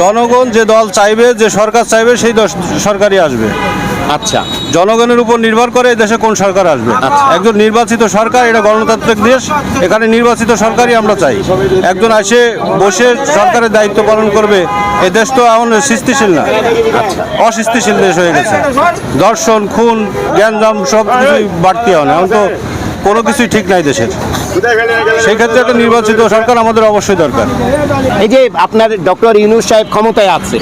জনগণ যে দল চাইবে যে সরকার চাইবে সেই সরকারই আসবে। আচ্ছা। জনগণের উপর নির্ভর করে দেশে কোন সরকার আসবে। একজন নির্বাচিত সরকার এটা গণতান্ত্রিক দেশ এখানে নির্বাচিত সরকারই আমরা চাই। একজন এসে বসে সরকারের দায়িত্ব পালন করবে এ দেশ তো এমন সৃষ্টিশীল না। অসৃষ্টিশীল দেশ হয়ে গেছে। দর্শন খুন জ্ঞানজাম সব কিছুই বাড়তি হয় না এখন তো কোনো কিছুই ঠিক নাই দেশের। সেই ক্ষেত্রে একটা নির্বাচিত সরকার আমাদের অবশ্যই দরকার। এই যে আপনার ডক্টর ইউনুস সাহেব ক্ষমতায় আছে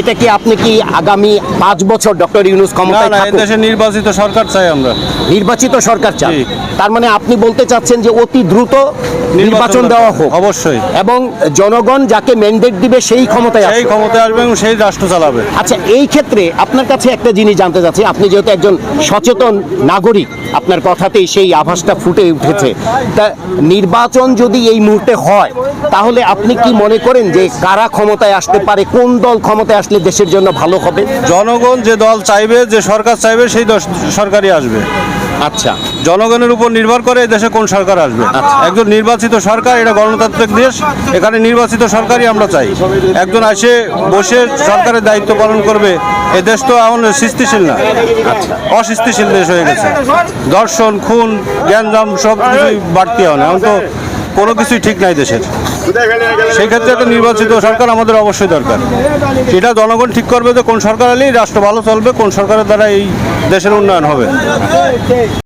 এটা কি আপনি কি আগামী পাঁচ বছর ডক্টর ইউনুস ক্ষমতায় না দেশে নির্বাচিত সরকার চাই আমরা। নির্বাচিত সরকার চাই তার মানে আপনি বলতে চাচ্ছেন যে অতি দ্রুত নির্বাচন দেওয়া হোক। অবশ্যই। এবং জনগণ যাকে ম্যান্ডেট দিবে সেই ক্ষমতায় সেই ক্ষমতায় আসবে এবং সেই রাষ্ট্র চালাবে। আচ্ছা এই ক্ষেত্রে আপনার কাছে একটা জিনিস জানতে চাচ্ছি। আপনি যেহেতু একজন সচেতন নাগরিক আপনার কথাতেই সেই আভাসটা ফুটে উঠেছে। তা নির্বাচন যদি এই মুহূর্তে হয়, তাহলে আপনি কি মনে করেন যে কারা ক্ষমতায় আসতে পারে, কোন দল ক্ষমতায় আসলে দেশের জন্য ভালো হবে? জনগণ যে দল চাইবে, যে সরকার চাইবে, সেই সরকারই আসবে। আচ্ছা জনগণের উপর নির্ভর করে এই দেশে কোন সরকার আসবে। একজন নির্বাচিত সরকার এটা গণতান্ত্রিক দেশ এখানে নির্বাচিত সরকারই আমরা চাই। একজন আসে বসে সরকারের দায়িত্ব পালন করবে এ দেশ তো এমন সৃষ্টিশীল না। অসৃষ্টিশীল দেশ হয়ে গেছে। দর্শন খুন জ্ঞানজাম সব কিছুই বাড়তি হয় না। এখন তো কোনো কিছুই ঠিক নাই দেশের। সেক্ষেত্রে একটা নির্বাচিত সরকার আমাদের অবশ্যই দরকার। এটা জনগণ ঠিক করবে যে কোন সরকার এলেই রাষ্ট্র ভালো চলবে, কোন সরকারের দ্বারা এই দেশের উন্নয়ন হবে।